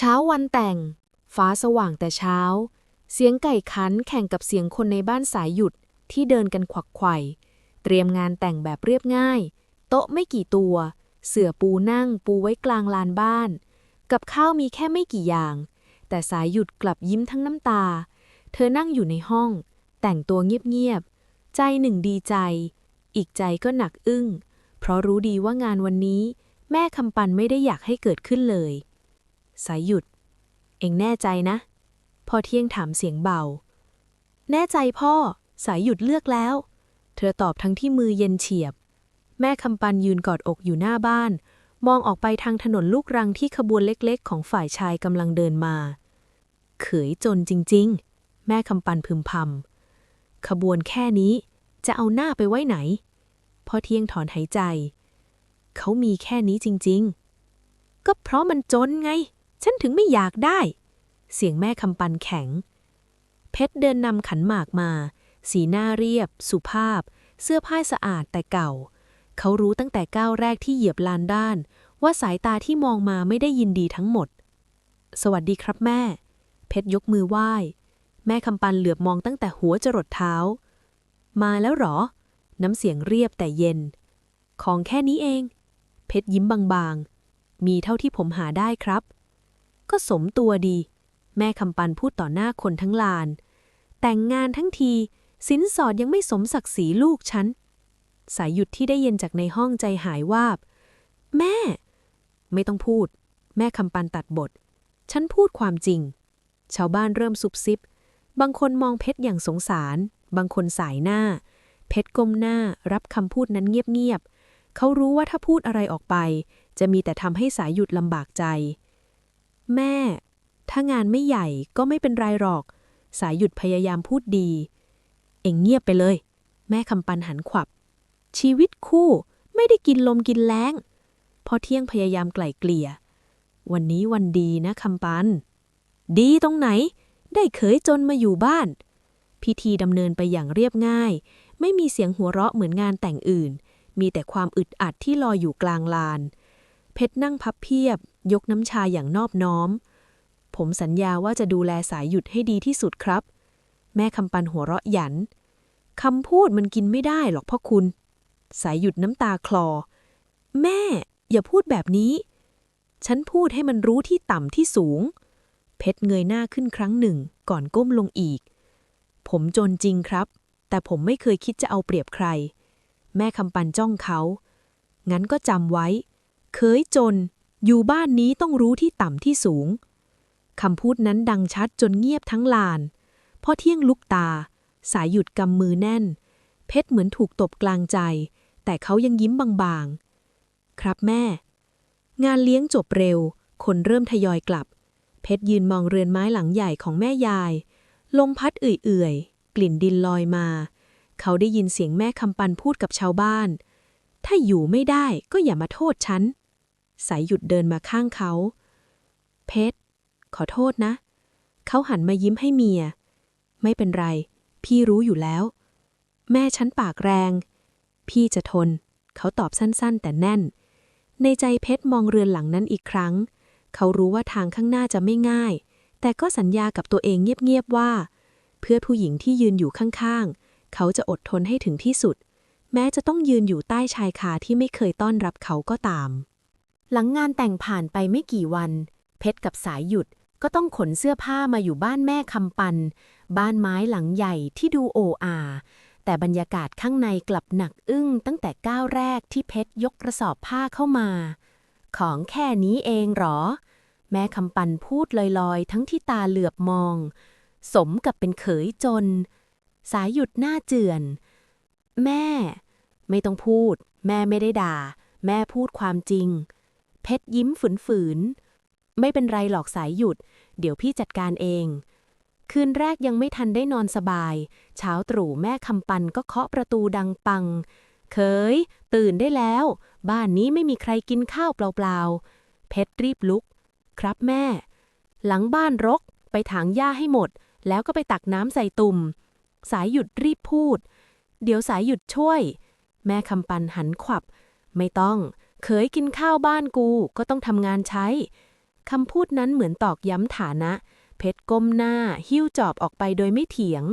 เช้าวันแต่ง ฟ้าสว่างแต่เช้า เสียงไก่ขันแข่งกับเสียงคนในบ้านสายหยุดที่เดินกันขวักไขว่เตรียมงานแต่งแบบเรียบง่าย โต๊ะไม่กี่ตัว เสื่อปูนั่งปูไว้กลางลานบ้าน กับข้าวมีแค่ไม่กี่อย่าง แต่สายหยุดกลับยิ้มทั้งน้ำตา เธอนั่งอยู่ในห้อง แต่งตัวเงียบๆ ใจหนึ่งดีใจ อีกใจก็หนักอึ้ง เพราะรู้ดีว่างานวันนี้ แม่คำปันไม่ได้อยากให้เกิดขึ้นเลย สายหยุด เองแน่ใจนะ พอเที่ยงถามเสียงเบา แน่ใจพ่อ สายหยุดเลือกแล้ว เธอตอบทั้งที่มือเย็นเฉียบ แม่คำปันยืนกอดอกอยู่หน้าบ้าน มองออกไปทางถนนลูกรังที่ขบวนเล็กๆ ของฝ่ายชายกำลังเดินมา เขยจนจริงๆ แม่คำปันพึมพำขบวนแค่นี้จะเอาหน้าไปไว้ไหน พอเที่ยงถอนหายใจ เขามีแค่นี้จริงๆ ก็เพราะมันจนไง ฉันถึงไม่อยากได้ เสียงแม่คำปันแข็ง เพชรเดินนำขันหมากมา สีหน้าเรียบ สุภาพ เสื้อผ้าสะอาดแต่เก่า เขารู้ตั้งแต่ก้าวแรกที่เหยียบลานด้าน ว่าสายตาที่มองมาไม่ได้ยินดีทั้งหมด สวัสดีครับแม่ เพชรยกมือไหว้ แม่คำปันเหลือบมองตั้งแต่หัวจรดเท้า มาแล้วหรอ น้ำเสียงเรียบแต่เย็น ของแค่นี้เอง เพชรยิ้มบางๆ มีเท่าที่ผมหาได้ครับ ก็สมตัวดี แม่คำปันพูดต่อหน้าคนทั้งลาน แต่งงานทั้งที สินสอดยังไม่สมศักดิ์ศรีลูกฉัน สายหยุดที่ได้เย็นจากในห้องใจหายวาบ แม่ ไม่ต้องพูด แม่คำปันตัดบท ฉันพูดความจริง ชาวบ้านเริ่มซุบซิบบางคนมองเพชรอย่างสงสาร บางคนสายหน้า เพชรก้มหน้ารับคำพูดนั้นเงียบๆเขารู้ว่าถ้าพูดอะไรออกไป จะมีแต่ทำให้สายหยุดลำบากใจ แม่ ถ้างานไม่ใหญ่ก็ไม่เป็นไรหรอก สายหยุดพยายามพูดดี เอ็งเงียบไปเลย แม่คำปันหันขวับ ชีวิตคู่ไม่ได้กินลมกินแล้งพอเที่ยงพยายามไกล่เกลี่ย วันนี้วันดีนะคำปัน ดีตรงไหน ได้เขยจนมาอยู่บ้าน พิธีดำเนินไปอย่างเรียบง่าย ไม่มีเสียงหัวเราะเหมือนงานแต่งอื่น มีแต่ความอึดอัดที่ลอยอยู่กลางลาน เพชรนั่งพับเพียบ ยกน้ำชาอย่างนอบน้อม ผมสัญญาว่าจะดูแลสายหยุดให้ดีที่สุดครับ แม่คำปันหัวเราะหยันคำพูดมันกินไม่ได้หรอกพ่อคุณ สายหยุดน้ำตาคลอ แม่ อย่าพูดแบบนี้ ฉันพูดให้มันรู้ที่ต่ำที่สูง เพชรเงยหน้าขึ้นครั้งหนึ่ง ก่อนก้มลงอีก ผมจนจริงครับ แต่ผมไม่เคยคิดจะเอาเปรียบใคร แม่คำปันจ้องเขา งั้นก็จำไว้ เคยจน อยู่บ้านนี้ต้องรู้ที่ต่ำที่สูง คำพูดนั้นดังชัดจนเงียบทั้งลาน พอเที่ยงลุกตา สายหยุดกำมือแน่น เพชรเหมือนถูกตบกลางใจ แต่เขายังยิ้มบางๆ ครับแม่ งานเลี้ยงจบเร็ว คนเริ่มทยอยกลับ เพชรยืนมองเรือนไม้หลังใหญ่ของแม่ยาย ลมพัดเอื่อยๆ กลิ่นดินลอยมา เขาได้ยินเสียงแม่คำปันพูดกับชาวบ้าน ถ้าอยู่ไม่ได้ก็อย่ามาโทษฉัน สายหยุดเดินมาข้างเขา เพชร ขอโทษนะ เขาหันมายิ้มให้เมีย ไม่เป็นไร พี่รู้อยู่แล้ว แม่ฉันปากแรง พี่จะทน เขาตอบสั้นๆ แต่แน่น ในใจเพชรมองเรือนหลังนั้นอีกครั้ง เขารู้ว่าทางข้างหน้าจะไม่ง่าย แต่ก็สัญญากับตัวเองเงียบๆว่า เพื่อผู้หญิงที่ยืนอยู่ข้างๆ เขาจะอดทนให้ถึงที่สุด แม้จะต้องยืนอยู่ใต้ชายคาที่ไม่เคยต้อนรับเขาก็ตาม หลังงานแต่งผ่านไปไม่กี่วัน เพชรกับสายหยุดก็ต้องขนเสื้อผ้ามาอยู่บ้านแม่คำปัน บ้านไม้หลังใหญ่ที่ดูโออาแต่บรรยากาศข้างในกลับหนักอึ้งตั้งแต่ก้าวแรกที่เพชรยกกระสอบผ้าเข้ามา ของแค่นี้เองหรอ แม่คำปันพูดลอยๆ ทั้งที่ตาเหลือบมอง สมกับเป็นเขยจน สายหยุดหน้าเจือน แม่ ไม่ต้องพูด แม่ไม่ได้ด่า แม่พูดความจริง เพชรยิ้มฝืนๆ ไม่เป็นไรหรอกสายหยุด เดี๋ยวพี่จัดการเอง คืนแรกยังไม่ทันได้นอนสบาย เช้าตรู่แม่คำปันก็เคาะประตูดังปัง เคย ตื่นได้แล้ว บ้านนี้ไม่มีใครกินข้าวเปล่าๆ เพชรรีบลุก ครับแม่ หลังบ้านรก ไปถางหญ้าให้หมด แล้วก็ไปตักน้ำใส่ตุ่ม สายหยุดรีบพูด เดี๋ยวสายหยุดช่วย แม่คำปันหันขวับ ไม่ต้อง เคยกินข้าวบ้านกูก็ต้องทำงานใช้ คำพูดนั้นเหมือนตอกย้ำฐานะ เพชรก้มหน้า หิ้วจอบออกไปโดยไม่เถียง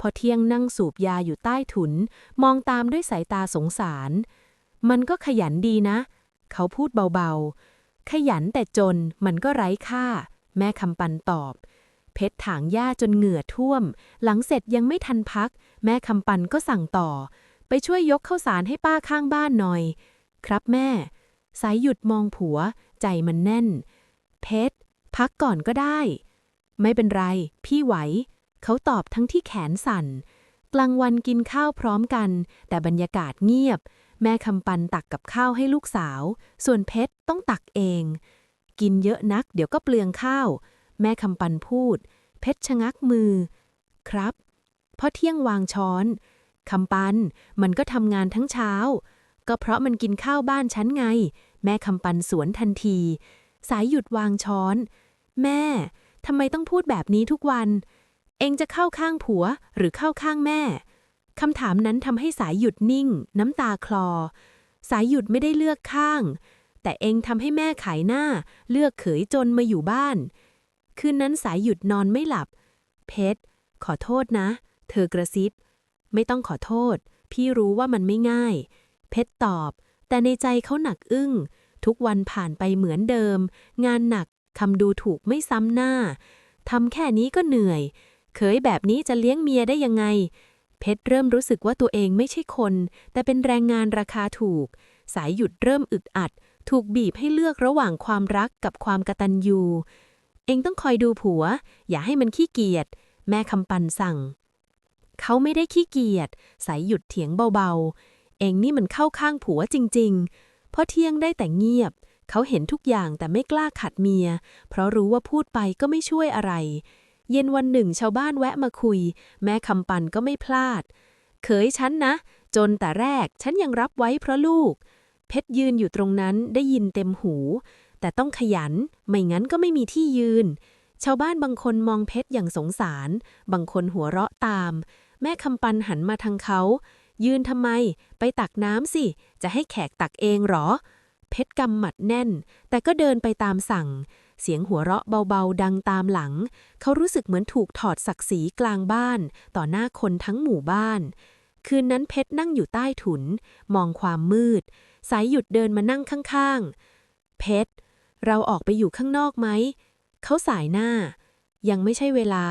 พอเที่ยงนั่งสูบยาอยู่ใต้ถุน มองตามด้วยสายตาสงสาร มันก็ขยันดีนะ เขาพูดเบาๆ ขยันแต่จนมันก็ไร้ค่า แม่คำปันตอบ เพชรถางหญ้าจนเหงื่อท่วม หลังเสร็จยังไม่ทันพัก แม่คำปันก็สั่งต่อ ไปช่วยยกข้าวสารให้ป้าข้างบ้านหน่อย ครับแม่ สายหยุดมองผัว ใจมันแน่น เพชรพักก่อนก็ได้ ไม่เป็นไร พี่ไหว เขาตอบทั้งที่แขนสั่น กลางวันกินข้าวพร้อมกัน แต่บรรยากาศเงียบ แม่คำปันตักกับข้าวให้ลูกสาว ส่วนเพชรต้องตักเอง กินเยอะนัก เดี๋ยวก็เปลืองข้าว แม่คำปันพูด เพชรชะงักมือ ครับพอเที่ยงวางช้อนคำปัน มันก็ทำงานทั้งเช้า ก็เพราะมันกินข้าวบ้านฉันไง แม่คำปันสวนทันที สายหยุดวางช้อน แม่ทำไมต้องพูดแบบนี้ทุกวัน เองจะเข้าข้างผัวหรือเข้าข้างแม่คำถามนั้นทำให้สายหยุดนิ่ง น้ำตาคลอ สายหยุดไม่ได้เลือกข้าง แต่เองทำให้แม่ขายหน้า เลือกเขยจนมาอยู่บ้าน คืนนั้นสายหยุดนอนไม่หลับ เพชรขอโทษนะ เธอกระซิบ ไม่ต้องขอโทษ พี่รู้ว่ามันไม่ง่าย เพชรตอบ แต่ในใจเขาหนักอึ้ง ทุกวันผ่านไปเหมือนเดิม งานหนักคำดูถูกไม่ซ้ำหน้าทำแค่นี้ก็เหนื่อย เคยแบบนี้จะเลี้ยงเมียได้ยังไง เพชรเริ่มรู้สึกว่าตัวเองไม่ใช่คน แต่เป็นแรงงานราคาถูก สายหยุดเริ่มอึดอัด ถูกบีบให้เลือกระหว่างความรักกับความกตัญญูเองต้องคอยดูผัว อย่าให้มันขี้เกียจแม่คำปันสั่ง เขาไม่ได้ขี้เกียจสายหยุดเถียงเบาๆ เองนี่มันเข้าข้างผัวจริง ๆ เพราะเที่ยงได้แต่เงียบ เขาเห็นทุกอย่างแต่ไม่กล้าขัดเมีย เพราะรู้ว่าพูดไปก็ไม่ช่วยอะไร เย็นวันหนึ่งชาวบ้านแวะมาคุย แม่คำปันก็ไม่พลาด เขยฉันนะ จนแต่แรกฉันยังรับไว้เพราะลูก เพชรยืนอยู่ตรงนั้นได้ยินเต็มหู แต่ต้องขยัน ไม่งั้นก็ไม่มีที่ยืน ชาวบ้านบางคนมองเพชรอย่างสงสาร บางคนหัวเราะตาม แม่คำปันหันมาทางเขา ยืนทำไม ไปตักน้ำสิ จะให้แขกตักเองหรอ เพชรกำหมัดแน่น แต่ก็เดินไปตามสั่ง เสียงหัวเราะเบาๆ ดังตามหลัง เขารู้สึกเหมือนถูกถอดศักดิ์ศรีกลางบ้าน ต่อหน้าคนทั้งหมู่บ้าน คืนนั้นเพชรนั่งอยู่ใต้ถุน มองความมืด สายหยุดเดินมานั่งข้างๆ เพชร เราออกไปอยู่ข้างนอกไหม เขาสายหน้า ยังไม่ใช่เวลา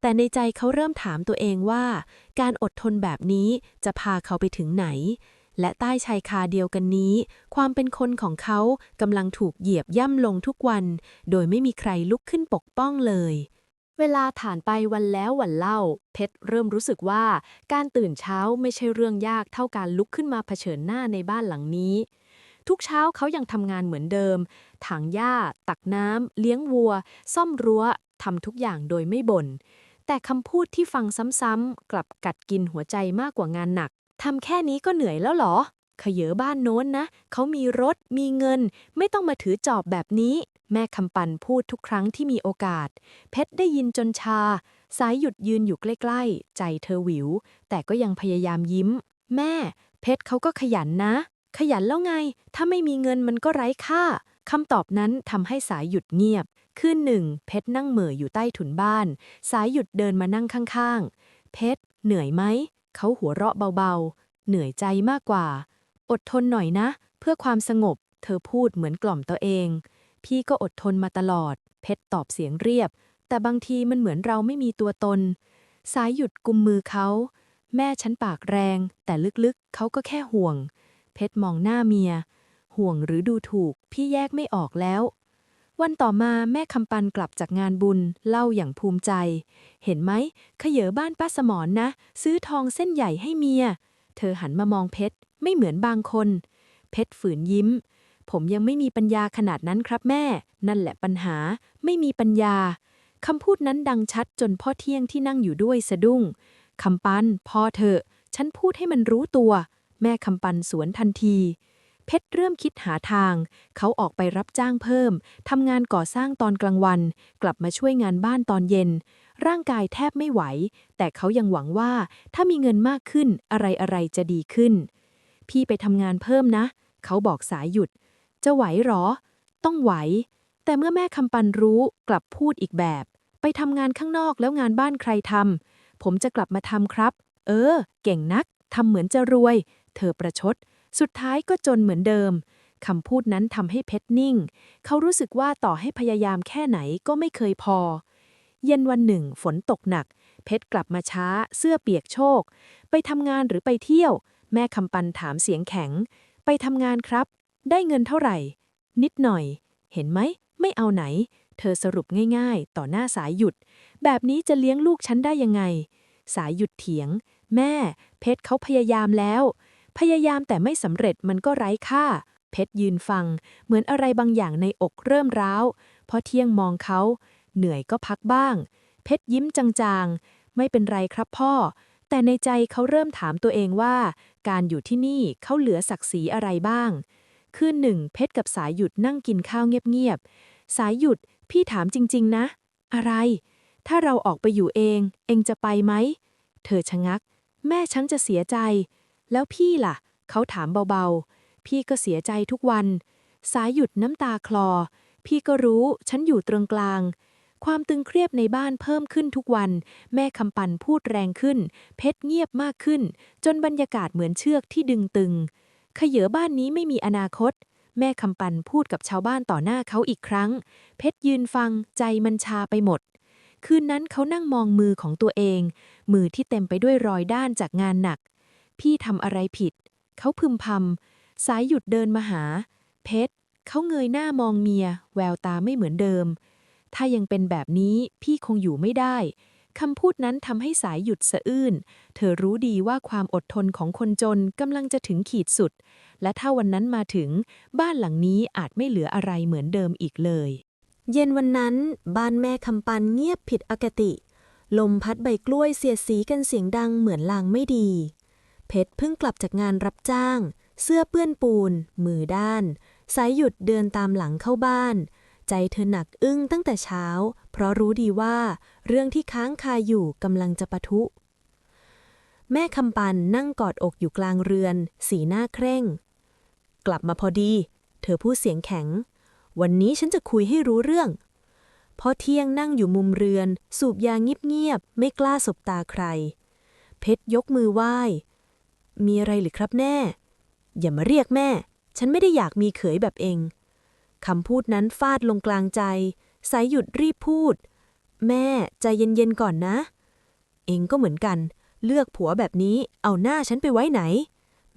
แต่ในใจเขาเริ่มถามตัวเองว่า การอดทนแบบนี้จะพาเขาไปถึงไหน และใต้ชายคาเดียวกันนี้ ความเป็นคนของเขากำลังถูกเหยียบย่ำลงทุกวัน โดยไม่มีใครลุกขึ้นปกป้องเลย เวลาผ่านไปวันแล้ววันเล่า เพชรเริ่มรู้สึกว่าการตื่นเช้าไม่ใช่เรื่องยากเท่าการลุกขึ้นมาเผชิญหน้าในบ้านหลังนี้ทุกเช้าเขายังทำงานเหมือนเดิม ถางหญ้า ตักน้ำ เลี้ยงวัว ซ่อมรั้ว ทำทุกอย่างโดยไม่บ่น แต่คำพูดที่ฟังซ้ำๆกลับกัดกินหัวใจมากกว่างานหนักทำแค่นี้ก็เหนื่อยแล้วหรอ ขยเยอบ้านโน้นนะ เขามีรถ มีเงิน ไม่ต้องมาถือจอบแบบนี้ แม่คำปันพูดทุกครั้งที่มีโอกาส เพชรได้ยินจนชา สายหยุดยืนอยู่ใกล้ๆ ใจเธอหวิว แต่ก็ยังพยายามยิ้ม แม่ เพชรเขาก็ขยันนะ ขยันแล้วไง ถ้าไม่มีเงินมันก็ไร้ค่าคำตอบนั้นทำให้สายหยุดเงียบ คืนหนึ่ง เพชรนั่งเหม่ออยู่ใต้ถุนบ้าน สายหยุดเดินมานั่งข้างๆ เพชรเหนื่อยไหม เขาหัวเราะเบาๆ เหนื่อยใจมากกว่า อดทนหน่อยนะ เพื่อความสงบ เธอพูดเหมือนกล่อมตัวเอง พี่ก็อดทนมาตลอด เพชรตอบเสียงเรียบ แต่บางทีมันเหมือนเราไม่มีตัวตน สายหยุดกุมมือเขา แม่ฉันปากแรง แต่ลึกๆ เขาก็แค่ห่วง เพชรมองหน้าเมีย ห่วงหรือดูถูก พี่แยกไม่ออกแล้ว วันต่อมาแม่คำปันกลับจากงานบุญ เล่าอย่างภูมิใจ เห็นไหมขยเยอบ้านป้าสมอนนะ ซื้อทองเส้นใหญ่ให้เมีย เธอหันมามองเพชรไม่เหมือนบางคน เพชรฝืนยิ้ม ผมยังไม่มีปัญญาขนาดนั้นครับแม่ นั่นแหละปัญหา ไม่มีปัญญาคำพูดนั้นดังชัดจนพ่อเที่ยงที่นั่งอยู่ด้วยสะดุ้งคำปันพ่อเถอะฉันพูดให้มันรู้ตัว แม่คำปันสวนทันที เพชรเริ่มคิดหาทาง เขาออกไปรับจ้างเพิ่ม ทำงานก่อสร้างตอนกลางวัน กลับมาช่วยงานบ้านตอนเย็น ร่างกายแทบไม่ไหว แต่เขายังหวังว่าถ้ามีเงินมากขึ้นอะไรอะไรๆจะดีขึ้น พี่ไปทำงานเพิ่มนะ เขาบอกสายหยุด จะไหวหรอ ต้องไหว แต่เมื่อแม่คำปันรู้กลับพูดอีกแบบ ไปทำงานข้างนอกแล้วงานบ้านใครทำผมจะกลับมาทำครับ เออ เก่งนักทำเหมือนจะรวย เธอประชด สุดท้ายก็จนเหมือนเดิมคำพูดนั้นทำให้เพชรนิ่ง เขารู้สึกว่าต่อให้พยายามแค่ไหนก็ไม่เคยพอ เย็นวันหนึ่งฝนตกหนัก เพชรกลับมาช้า เสื้อเปียกโชก ไปทำงานหรือไปเที่ยว แม่คำปันถามเสียงแข็ง ไปทำงานครับ ได้เงินเท่าไหร่ นิดหน่อย เห็นไหม ไม่เอาไหน เธอสรุปง่ายๆ ต่อหน้าสายหยุด แบบนี้จะเลี้ยงลูกฉันได้ยังไง สายหยุดเถียง แม่ เพชรเขาพยายามแล้ว พยายามแต่ไม่สำเร็จมันก็ไร้ค่า เพชรยืนฟัง เหมือนอะไรบางอย่างในอกเริ่มร้าวพอเที่ยงมองเขา เหนื่อยก็พักบ้าง เพชรยิ้มจางๆ ไม่เป็นไรครับพ่อ แต่ในใจเขาเริ่มถามตัวเองว่า การอยู่ที่นี่เขาเหลือศักดิ์ศรีอะไรบ้าง คืนหนึ่ง เพชรกับสายหยุดนั่งกินข้าวเงียบๆ สายหยุดพี่ถามจริง ๆ นะ อะไร ถ้าเราออกไปอยู่เอง เองจะไปไหม เธอชะงัก แม่ฉันจะเสียใจ แล้วพี่ล่ะ เขาถามเบาๆ พี่ก็เสียใจทุกวัน สายหยุดน้ำตาคลอ พี่ก็รู้ฉันอยู่ตรงกลาง ความตึงเครียดในบ้านเพิ่มขึ้นทุกวัน แม่คำปันพูดแรงขึ้น เพชรเงียบมากขึ้น จนบรรยากาศเหมือนเชือกที่ดึงตึง ขยเยอบ้านนี้ไม่มีอนาคต แม่คำปันพูดกับชาวบ้านต่อหน้าเขาอีกครั้ง เพชรยืนฟังใจมันชาไปหมดคืนนั้นเขานั่งมองมือของตัวเอง มือที่เต็มไปด้วยรอยด้านจากงานหนัก พี่ทำอะไรผิด เขาพึมพำ สายหยุดเดินมาหา เพชร เขาเงยหน้ามองเมีย แววตาไม่เหมือนเดิม ถ้ายังเป็นแบบนี้พี่คงอยู่ไม่ได้ คำพูดนั้นทำให้สายหยุดสะอื้น เธอรู้ดีว่าความอดทนของคนจนกำลังจะถึงขีดสุด และถ้าวันนั้นมาถึง บ้านหลังนี้อาจไม่เหลืออะไรเหมือนเดิมอีกเลย เย็นวันนั้น บ้านแม่คำปันเงียบผิดปกติ ลมพัดใบกล้วยเสียดสีกันเสียงดังเหมือนลางไม่ดี เพชรเพิ่งกลับจากงานรับจ้าง เสื้อเปื้อนปูน มือด้าน สายหยุดเดินตามหลังเข้าบ้าน ใจเธอหนักอึ้งตั้งแต่เช้า เพราะรู้ดีว่า เรื่องที่ค้างคาอยู่กำลังจะปะทุ แม่คำปันนั่งกอดอกอยู่กลางเรือน สีหน้าเคร่ง กลับมาพอดี เธอพูดเสียงแข็ง วันนี้ฉันจะคุยให้รู้เรื่องพอเที่ยงนั่งอยู่มุมเรือน สูบยาเงียบๆไม่กล้าสบตาใคร เพชรยกมือไหว้ มีอะไรหรือครับแน่ อย่ามาเรียกแม่ ฉันไม่ได้อยากมีเขยแบบเองคำพูดนั้นฟาดลงกลางใจ สายหยุดรีบพูด แม่ใจเย็นๆก่อนนะ เองก็เหมือนกัน เลือกผัวแบบนี้เอาหน้าฉันไปไว้ไหน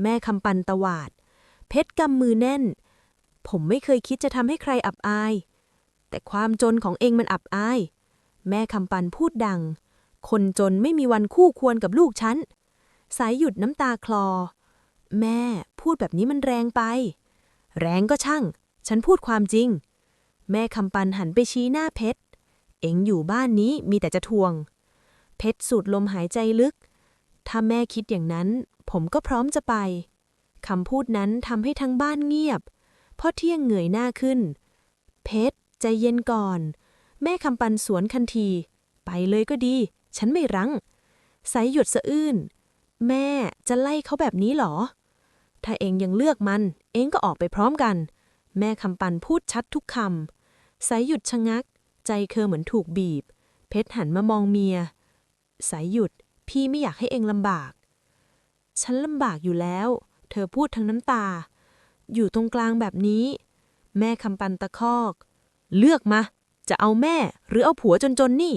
แม่คำปันตวาด เพชรกำมือแน่น ผมไม่เคยคิดจะทำให้ใครอับอาย แต่ความจนของเองมันอับอาย แม่คำปันพูดดัง คนจนไม่มีวันคู่ควรกับลูกฉัน สายหยุดน้ำตาคลอ แม่พูดแบบนี้มันแรงไป แรงก็ช่าง ฉันพูดความจริง แม่คำปันหันไปชี้หน้าเพชร เอ็งอยู่บ้านนี้มีแต่จะทวง เพชรสูดลมหายใจลึก ถ้าแม่คิดอย่างนั้น ผมก็พร้อมจะไปคำพูดนั้นทำให้ทั้งบ้านเงียบพ่อเที่ยงเหงื่อยหน้าขึ้น เพชรใจเย็นก่อน แม่คำปันสวนทันที ไปเลยก็ดี ฉันไม่รั้ง สายหยุดสะอื้น แม่จะไล่เขาแบบนี้หรอ ถ้าเองยังเลือกมัน เองก็ออกไปพร้อมกัน แม่คำปันพูดชัดทุกคำสายหยุดชะงัก ใจเคอเหมือนถูกบีบ เพชรหันมามองเมีย สายหยุด พี่ไม่อยากให้เองลำบาก ฉันลำบากอยู่แล้ว เธอพูดทั้งน้ำตา อยู่ตรงกลางแบบนี้ แม่คำปันตะคอก เลือกมา จะเอาแม่หรือเอาผัวจนๆนี่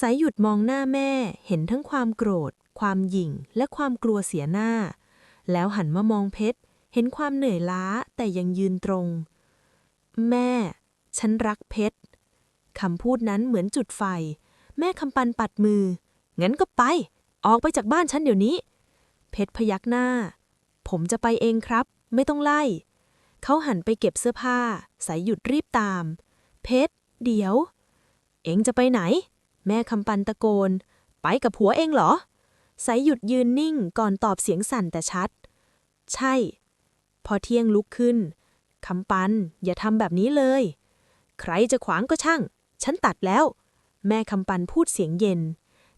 สายหยุดมองหน้าแม่เห็นทั้งความโกรธ ความหยิ่งและความกลัวเสียหน้า แล้วหันมามองเพชร เห็นความเหนื่อยล้าแต่ยังยืนตรง แม่ ฉันรักเพชรคำพูดนั้นเหมือนจุดไฟ แม่คำปันปัดมือ งั้นก็ไป ออกไปจากบ้านฉันเดี๋ยวนี้ เพชรพยักหน้า ผมจะไปเองครับ ไม่ต้องไล่ เขาหันไปเก็บเสื้อผ้า สายหยุดรีบตาม เพชร เดี๋ยว เองจะไปไหน แม่คำปันตะโกน ไปกับผัวเองเหรอ สายหยุดยืนนิ่งก่อนตอบเสียงสั่นแต่ชัด ใช่ พอเที่ยงลุกขึ้นคำปัน อย่าทำแบบนี้เลย ใครจะขวางก็ช่าง ฉันตัดแล้ว แม่คำปันพูดเสียงเย็น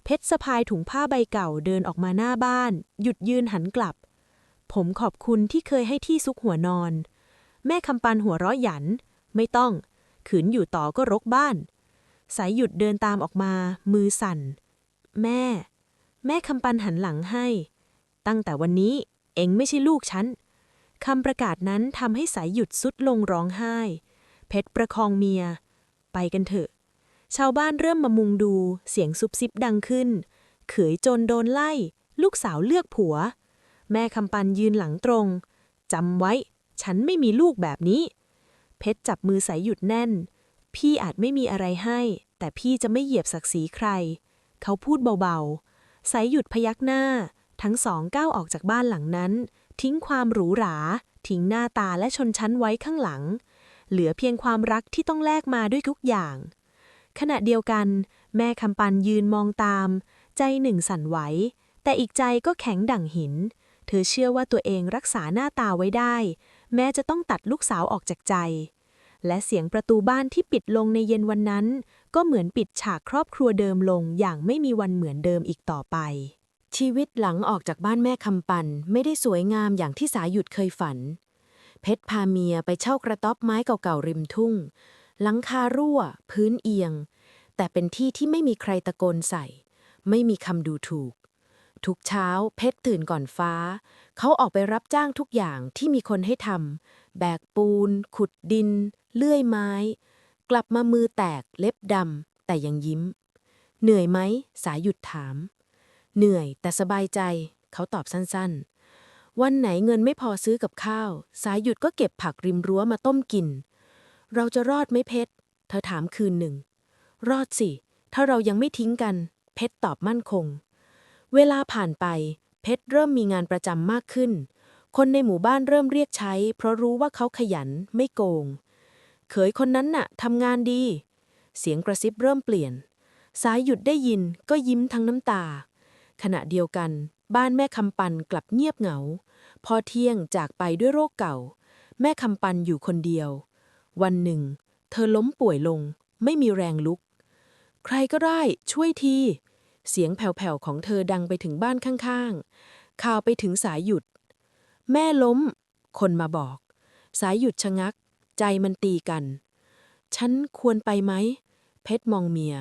เพชรสะพายถุงผ้าใบเก่าเดินออกมาหน้าบ้าน หยุดยืนหันกลับ ผมขอบคุณที่เคยให้ที่ซุกหัวนอน แม่คำปันหัวเราะหยัน ไม่ต้อง ขืนอยู่ต่อก็รกบ้าน สายหยุดเดินตามออกมา มือสั่น แม่ แม่คำปันหันหลังให้ ตั้งแต่วันนี้เองไม่ใช่ลูกฉันคำประกาศนั้นทำให้สายหยุดสุดลงร้องไห้ เพชรประคองเมีย ไปกันเถอะ ชาวบ้านเริ่มมามุงดูเสียงซุบซิบดังขึ้น เขยจนโดนไล่ ลูกสาวเลือกผัว แม่คำปันยืนหลังตรงจำไว้ ฉันไม่มีลูกแบบนี้ เพชรจับมือสายหยุดแน่น พี่อาจไม่มีอะไรให้ แต่พี่จะไม่เหยียบศักดิ์ศรีใคร เขาพูดเบาๆ สายหยุดพยักหน้า ทั้งสองก้าวออกจากบ้านหลังนั้น ทิ้งความหรูหรา ทิ้งหน้าตาและชนชั้นไว้ข้างหลัง เหลือเพียงความรักที่ต้องแลกมาด้วยทุกอย่าง ขณะเดียวกัน แม่คำปันยืนมองตาม ใจหนึ่งสั่นไหว แต่อีกใจก็แข็งดั่งหิน เธอเชื่อว่าตัวเองรักษาหน้าตาไว้ได้ แม้จะต้องตัดลูกสาวออกจากใจ และเสียงประตูบ้านที่ปิดลงในเย็นวันนั้น ก็เหมือนปิดฉากครอบครัวเดิมลงอย่างไม่มีวันเหมือนเดิมอีกต่อไป ชีวิตหลังออกจากบ้านแม่คำปันไม่ได้สวยงามอย่างที่สายหยุดเคยฝัน เพชรพาเมียไปเช่ากระต๊อบไม้เก่าๆริมทุ่ง หลังคารั่ว พื้นเอียง แต่เป็นที่ที่ไม่มีใครตะโกนใส่ ไม่มีคำดูถูกทุกเช้าเพชรตื่นก่อนฟ้า เขาออกไปรับจ้างทุกอย่างที่มีคนให้ทำ แบกปูน ขุดดิน เลื่อยไม้ กลับมามือแตกเล็บดำแต่ยังยิ้ม เหนื่อยไหม สายหยุดถาม เหนื่อยแต่สบายใจ เขาตอบสั้นๆ วันไหนเงินไม่พอซื้อกับข้าว สายหยุดก็เก็บผักริมรั้วมาต้มกิน เราจะรอดไหมเพชร เธอถามคืนหนึ่ง รอดสิ ถ้าเรายังไม่ทิ้งกัน เพชรตอบมั่นคง เวลาผ่านไป เพชรเริ่มมีงานประจำมากขึ้นคนในหมู่บ้านเริ่มเรียกใช้ เพราะรู้ว่าเขาขยันไม่โกง เขยคนนั้นน่ะทำงานดี เสียงกระซิบเริ่มเปลี่ยน สายหยุดได้ยินก็ยิ้มทั้งน้ำตา ขณะเดียวกัน บ้านแม่คำปันกลับเงียบเหงา พอเที่ยงจากไปด้วยโรคเก่า แม่คำปันอยู่คนเดียว วันหนึ่ง เธอล้มป่วยลง ไม่มีแรงลุก ใครก็ได้ช่วยที เสียงแผ่วๆของเธอดังไปถึงบ้านข้างๆ ข่าวไปถึงสายหยุด แม่ล้ม คนมาบอก สายหยุดชะงัก ใจมันตีกัน ฉันควรไปไหม เพชรมองเมีย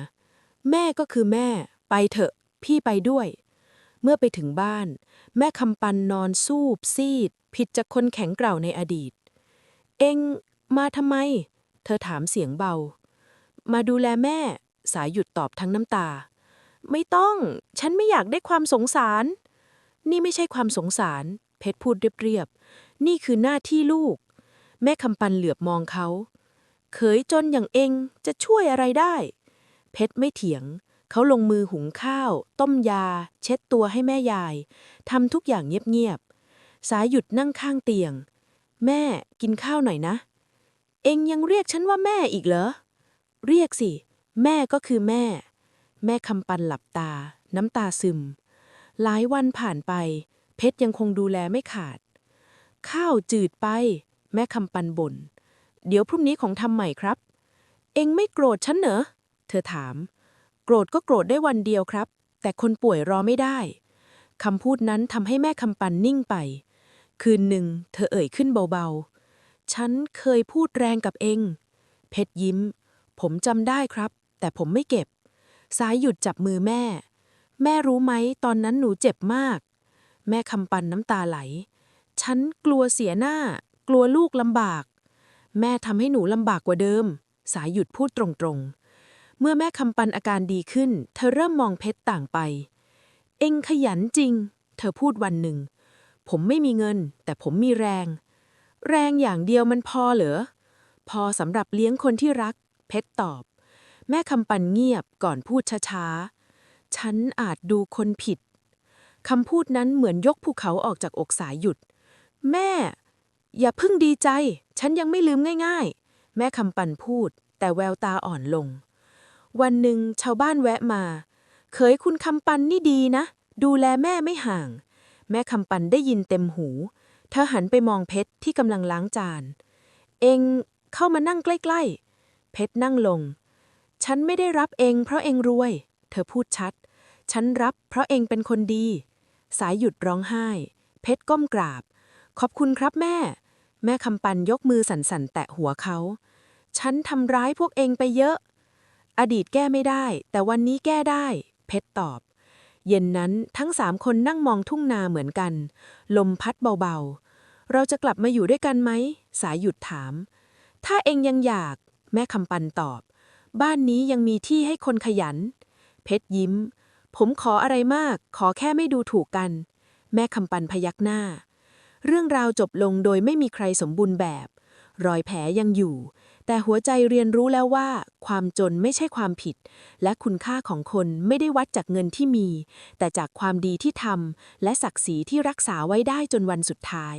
แม่ก็คือแม่ ไปเถอะ พี่ไปด้วย เมื่อไปถึงบ้าน แม่คำปันนอนซูบซีด ผิดจากคนแข็งเกร่าในอดีต เอ็งมาทำไม เธอถามเสียงเบา มาดูแลแม่ สายหยุดตอบทั้งน้ำตา ไม่ต้อง ฉันไม่อยากได้ความสงสาร นี่ไม่ใช่ความสงสาร เพชรพูดเรียบๆ นี่คือหน้าที่ลูก แม่คำปันเหลือบมองเขา เขยจนอย่างเองจะช่วยอะไรได้ เพชรไม่เถียง เขาลงมือหุงข้าว ต้มยา เช็ดตัวให้แม่ยายทำทุกอย่างเงียบๆ สายหยุดนั่งข้างเตียง แม่กินข้าวหน่อยนะ เองยังเรียกฉันว่าแม่อีกเหรอ เรียกสิ แม่ก็คือแม่ แม่คำปันหลับตา น้ำตาซึม หลายวันผ่านไป เพชรยังคงดูแลไม่ขาด ข้าวจืดไป แม่คำปันบ่น เดี๋ยวพรุ่งนี้ของทำใหม่ครับ เองไม่โกรธฉันเหรอ เธอถาม โกรธก็โกรธได้วันเดียวครับ แต่คนป่วยรอไม่ได้ คำพูดนั้นทำให้แม่คำปันนิ่งไป คืนหนึ่ง เธอเอ่ยขึ้นเบาๆ ฉันเคยพูดแรงกับเอง เพชรยิ้ม ผมจำได้ครับ แต่ผมไม่เก็บ สายหยุดจับมือแม่ แม่รู้ไหมตอนนั้นหนูเจ็บมาก แม่คำปันน้ำตาไหล ฉันกลัวเสียหน้า กลัวลูกลำบาก แม่ทำให้หนูลำบากกว่าเดิม สายหยุดพูดตรงๆ เมื่อแม่คำปันอาการดีขึ้น เธอเริ่มมองเพชรต่างไป เอ็งขยันจริง เธอพูดวันหนึ่ง ผมไม่มีเงิน แต่ผมมีแรง แรงอย่างเดียวมันพอเหรอ พอสำหรับเลี้ยงคนที่รัก เพชรตอบ แม่คำปันเงียบก่อนพูดช้าๆ ฉันอาจดูคนผิดคำพูดนั้นเหมือนยกภูเขาออกจากอกสายหยุด แม่ อย่าเพิ่งดีใจ ฉันยังไม่ลืมง่าย ๆ แม่คำปันพูด แต่แววตาอ่อนลง วันหนึ่งชาวบ้านแวะมา เคยคุณคำปันนี่ดีนะ ดูแลแม่ไม่ห่าง แม่คำปันได้ยินเต็มหู เธอหันไปมองเพชรที่กำลังล้างจาน เองเข้ามานั่งใกล้ ๆ เพชรนั่งลง ฉันไม่ได้รับเองเพราะเองรวย เธอพูดชัด ฉันรับเพราะเองเป็นคนดี สายหยุดร้องไห้ เพชรก้มกราบ ขอบคุณครับแม่ แม่คำปันยกมือสั่นๆ แตะหัวเขา ฉันทำร้ายพวกเองไปเยอะ อดีตแก้ไม่ได้ แต่วันนี้แก้ได้ เพชรตอบ เย็นนั้นทั้งสามคนนั่งมองทุ่งนาเหมือนกัน ลมพัดเบาๆ เราจะกลับมาอยู่ด้วยกันไหม สายหยุดถาม ถ้าเองยังอยาก แม่คำปันตอบ บ้านนี้ยังมีที่ให้คนขยัน เพชรยิ้ม ผมขออะไรมาก ขอแค่ไม่ดูถูกกัน แม่คำปันพยักหน้า เรื่องราวจบลงโดยไม่มีใครสมบูรณ์แบบ รอยแผลยังอยู่ แต่หัวใจเรียนรู้แล้วว่า ความจนไม่ใช่ความผิด และคุณค่าของคนไม่ได้วัดจากเงินที่มี แต่จากความดีที่ทำและศักดิ์ศรีที่รักษาไว้ได้จนวันสุดท้าย